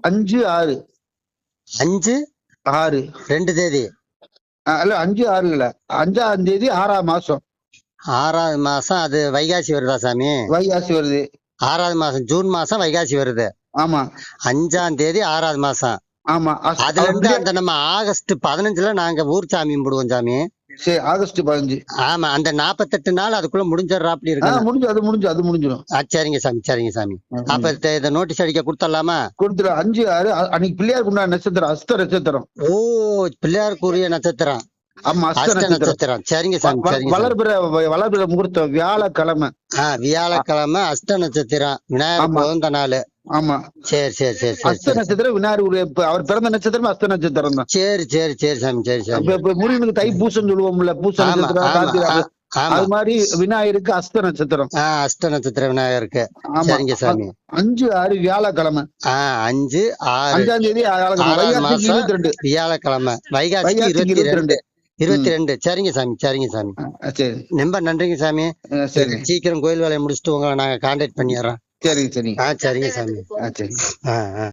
அஞ்சு ஆறு. அஞ்சு ஆறு. ரெண்டு தேதி. இல்ல அஞ்சு ஆறு இல்ல. அஞ்சாம் தேதி ஆறாம் மாசம். ஆறாவது மாசம் அது வைகாசி வருதா சாமி? வைகாசி வருது. ஆறாவது மாசம் ஜூன் மாசம் வைகாசி வருது. ஆமா. அஞ்சாம் தேதி ஆறாவது மாசம். ஆமா. அதுல இருந்து அந்த நம்ம ஆகஸ்ட் பதினஞ்சுல நாங்க ஊர் சாமி கும்பிடுவோம் சாமி. சரி ஆகஸ்ட் பதினஞ்சு. ஆமா அந்த நாப்பத்தெட்டு நாள் அதுக்குள்ள முடிஞ்சிடறாப்படி ஆ இருக்கு முடிஞ்சு அது முடிஞ்சு அது முடிஞ்சிடும் சரிங்க சாமி சரிங்க சாமி. அப்ப இத நோட்டீஸ் அடிக்க கொடுத்துடலாமா? கொடுத்துரு அஞ்சு ஆறு அன்னைக்கு பிள்ளையாருக்கு உண்டான நட்சத்திரம் அஸ்த நட்சத்திரம். ஓ பிள்ளையாருக்குரிய நட்சத்திரம். ஆமா அஸ்த நட்சத்திரம். சரிங்க சாமி. வளர்பிற வளர்பிற முகூர்த்தம் வியாழக்கிழமை. வியாழக்கிழமை அஷ்ட நட்சத்திரம். விநாயகர். பிறந்த நாள். ஆமா. சரி சரி சரி அஸ்த நட்சத்திரம் விநாயகர் அவர் பிறந்த நட்சத்திரம் அஸ்த நட்சத்திரம் தான் சரி சரி சரி சாமி சரி சாமி இப்ப முருகனுக்கு தை பூசம் சொல்லுவோம்ல பூச நட்சத்திரம் அது- மாதிரி விநாயகருக்கு அஸ்த நட்சத்திரம். ஆ அஷ்ட நட்சத்திர விநாயகருக்கு. சரிங்க சாமி. அஞ்சு ஆறு வியாழக்கிழமை. அஞ்சு ஆறு. அஞ்சாம் தேதி இருபத்தி ரெண்டு வியாழக்கிழமை. வைகாசிக்கு இருபத்தி ரெண்டு இருபத்தி ரெண்டு சரிங்க சாமி சரிங்க சாமி. சரி. ரொம்ப நன்றிங்க சாமி. சரி. சீக்கிரம் கோயில் வேலையை முடிச்சுட்டு உங்களை நாங்க கான்டாக்ட் பண்ணிடுறோம். சரிங்க சரிங்க ஆ சரிங்க சாமி ஆ சரி ஆ ஆ